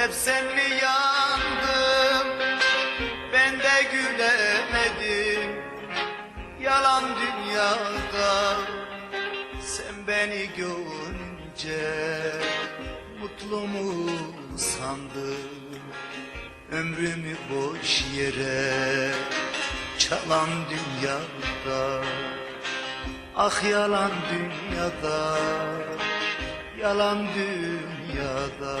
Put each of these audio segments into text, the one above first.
hep senli yandım Ben de gülemedim. Yalan dünyada Sen beni görünce Mutlu mu sandın? Ömrümü boş yere Çalan dünyada Ah yalan dünyada Yalan dünyada.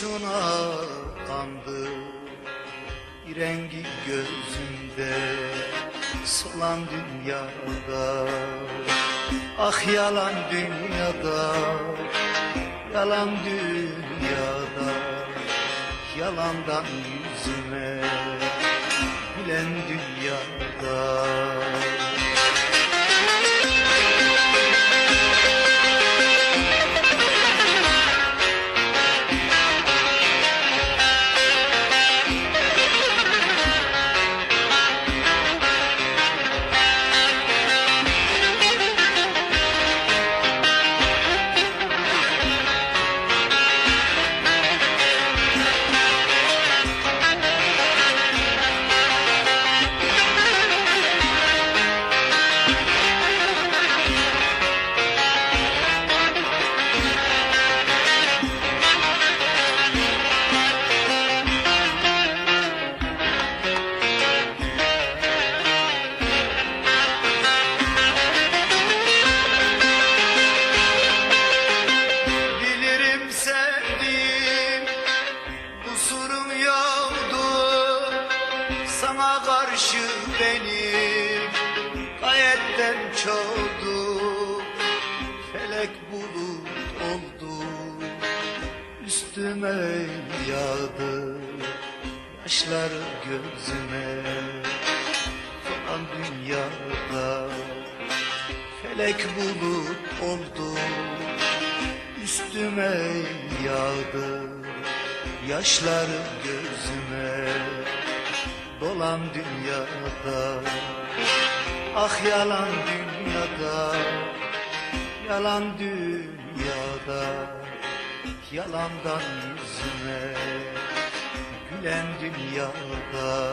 Boşuna kandım Bir rengi gözümde Solan dünyada. Ah yalan dünyada Yalan dünyada Yalandan yüzüme Gülen dünyada Yaşlar gözüme falan dünyada. Felek bulut oldu üstüme yağdı. Yaşlar gözüme dolan dünyada. Ah yalan dünyada Yalan dünyada Yalandan yüzüme Gülen dünyada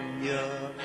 Yeah.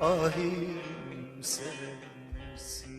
Ahirim sensin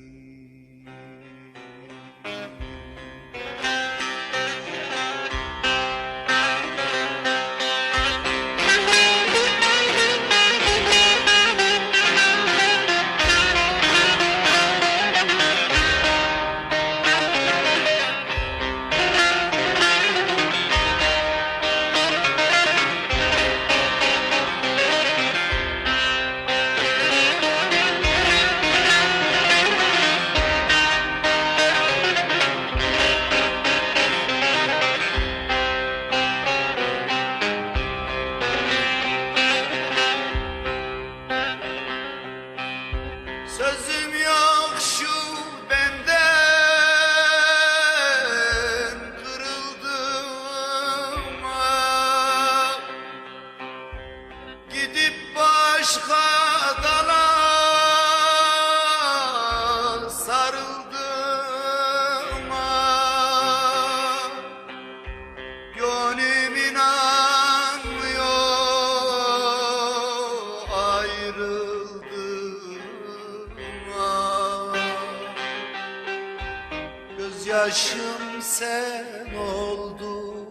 Gözyaşım sen oldun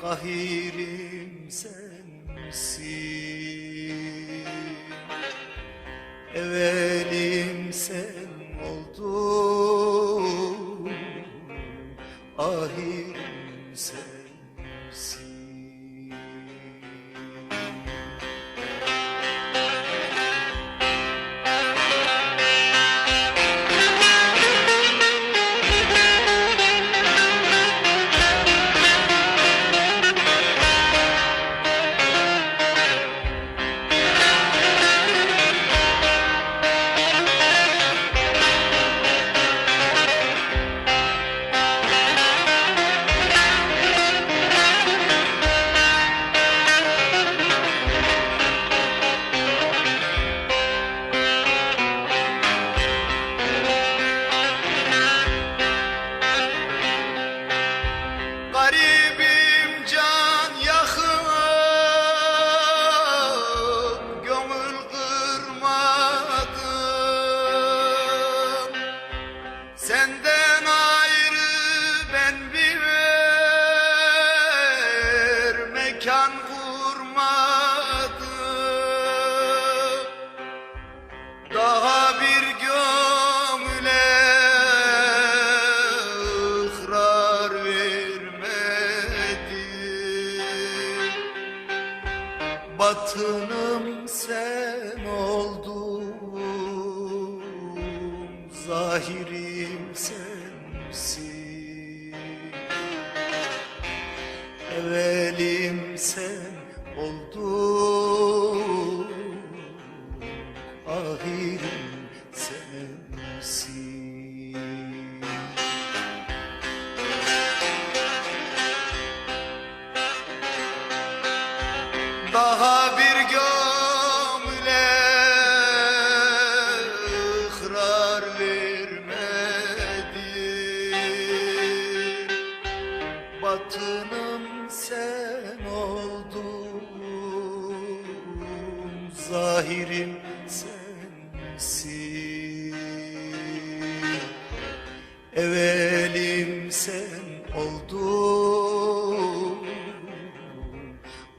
Kahirim sensin. Evelim sen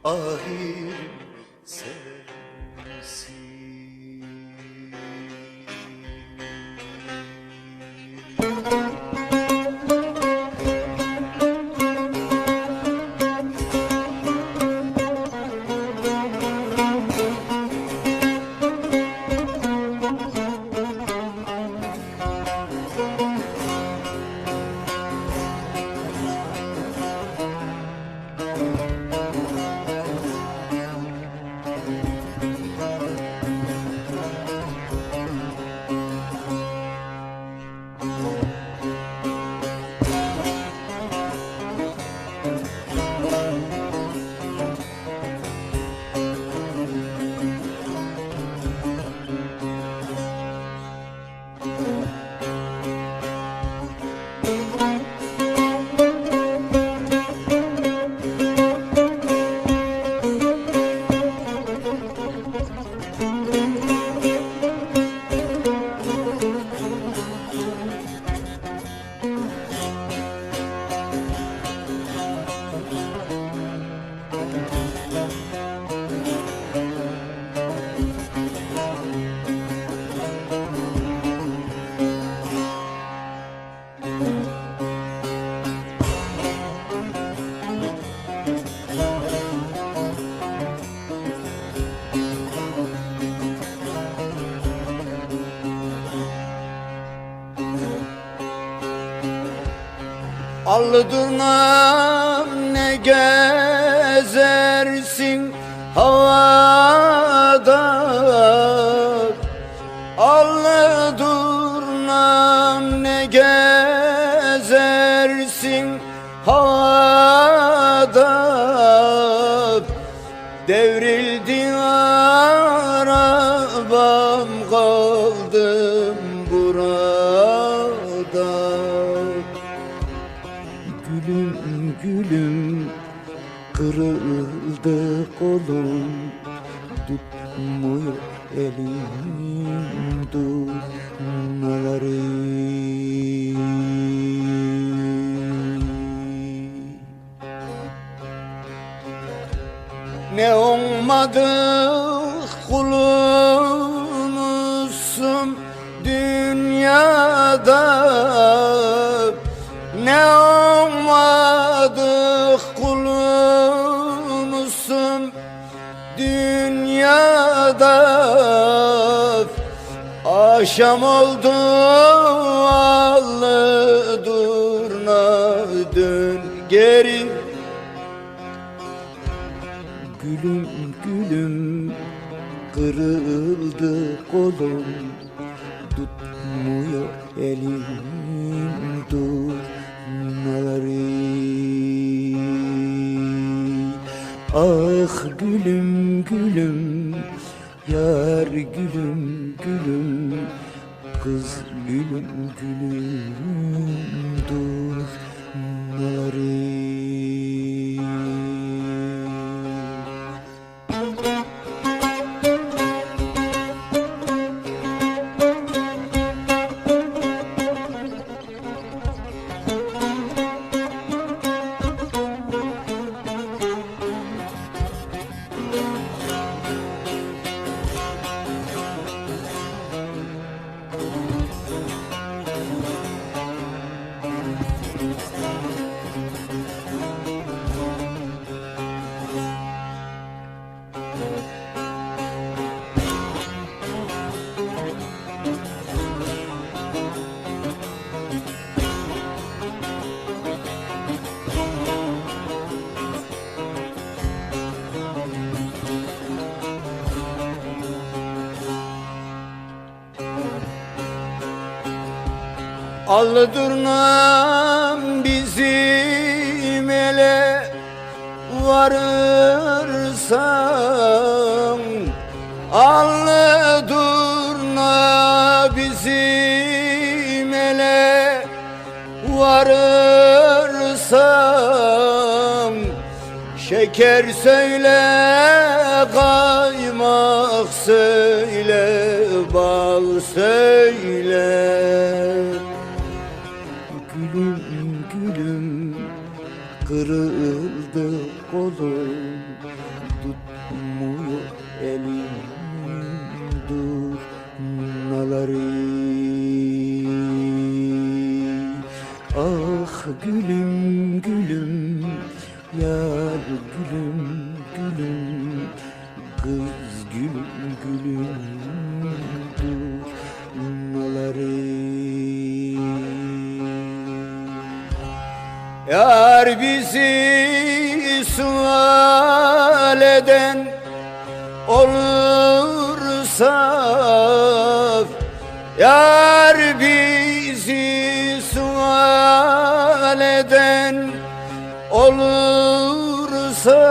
Ahirim sensin Allı durnam ne gezersin havada. Allı durnam ne gezersin havada. Devrildi arabam gülüm Kırıldı kolum Tutmuyor elim Tutmalarım ne olmadı kulum? Akşam oldu allı durna dön geri. Gülüm gülüm kırıldı kolum. Tutmuyor elim durnaları. Ah gülüm gülüm Yar gülüm gülüm Kız gülüm gülüm durnaları Allı bizim ele varırsan Allı bizim ele varırsam Şeker söyle, kaymak söyle, bal söyle kırıldı kolum Tutmuyor elim. Durnaları Ah gülüm gülüm yar Yar bizi sual eden olursa Yar bizi sual eden olursa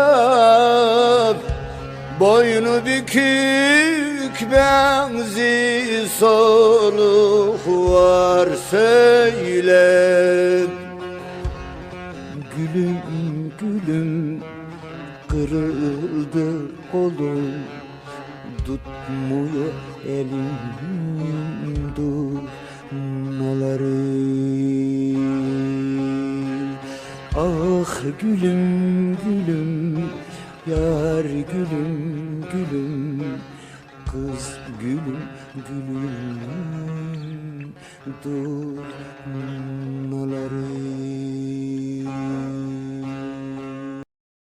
Boynu bükük benzi soluk var söyle kırıldı kolum Tutmuyor elim durnaları Ah gülüm gülüm yar gülüm gülüm Kız gülüm gülüm durnaları